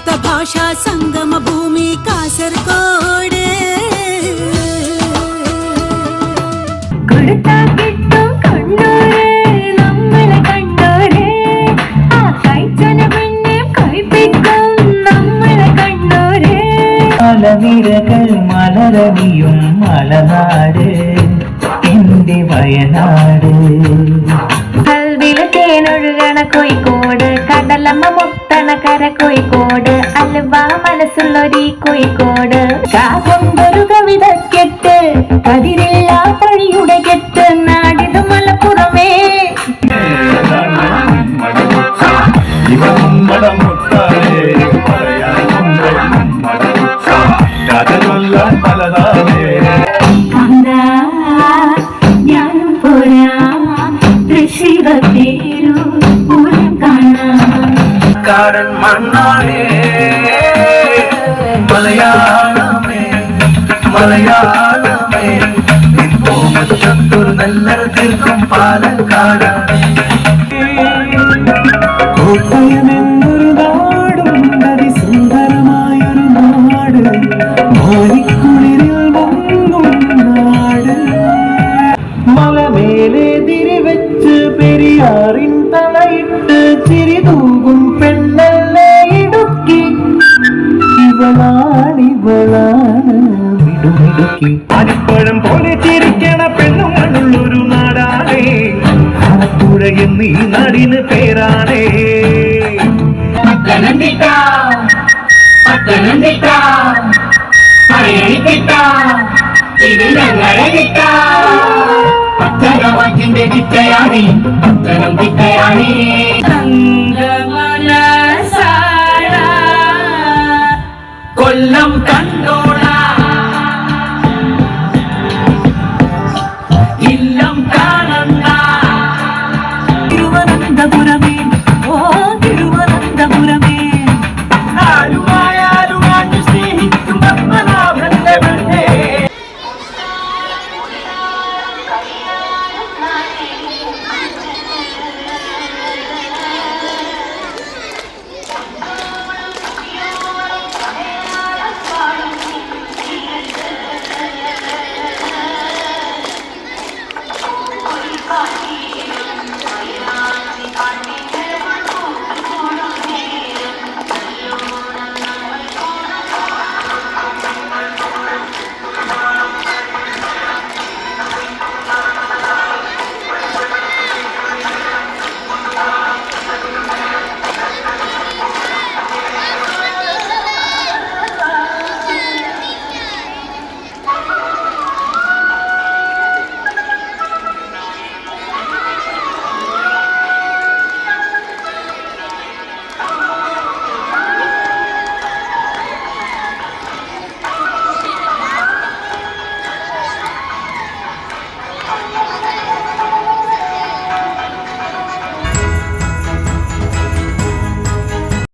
ഭാഷ സംഗമ ഭൂമി കാസർഗോഡ്. കൊടുത്താ കിട്ടും കണ്ണൂര് നമ്മളെ കണ്ണൂര്. ആ കഴിച്ചന പിന്നെ കഴിപ്പിക്കും നമ്മളെ കണ്ണൂര്. മലനിരകൾ മലരണിയും മലനാട് എന്റെ വയനാട്. കൽവിൽ തേനൊഴുകണ കോഴിക്കോട്. കര കോഴിക്കോട് അലുവ മനസ്സുള്ളൊരി കോഴിക്കോട്. കാകൊണ്ടൊരു കവിത കെട്ട് കതിരില്ല പഴിയുടെ കെട്ട് നാടിത് മലപ്പുറമേ. കാന്താ, കാരൻ മണ്ണാടേ മലയാളമേ മലയാളമേ. മുറ്റത്തൊരു നെല്ലറ തീർക്കും പാലക്കാടാണ് കോട്ടയമെന്നൊരു നാടുണ്ട് അതിസുന്ദരമായൊരു നാട്. മോനിക്കുളിരിൽ മങ്ങും നാട്. മലമേലെ തിരിവെച്ച് പെരിയാറിൻ മിടുമിടുക്കി അരിപ്പഴം പോലെ ചിരിക്കണ പെണ്ണുങ്ങളുള്ളൊരു നാടാണേ. ആലപ്പുഴ എന്നീ നാടിന് പേരാണേ. പത്തനംതിട്ട പത്തനംതിട്ട കൊല്ലം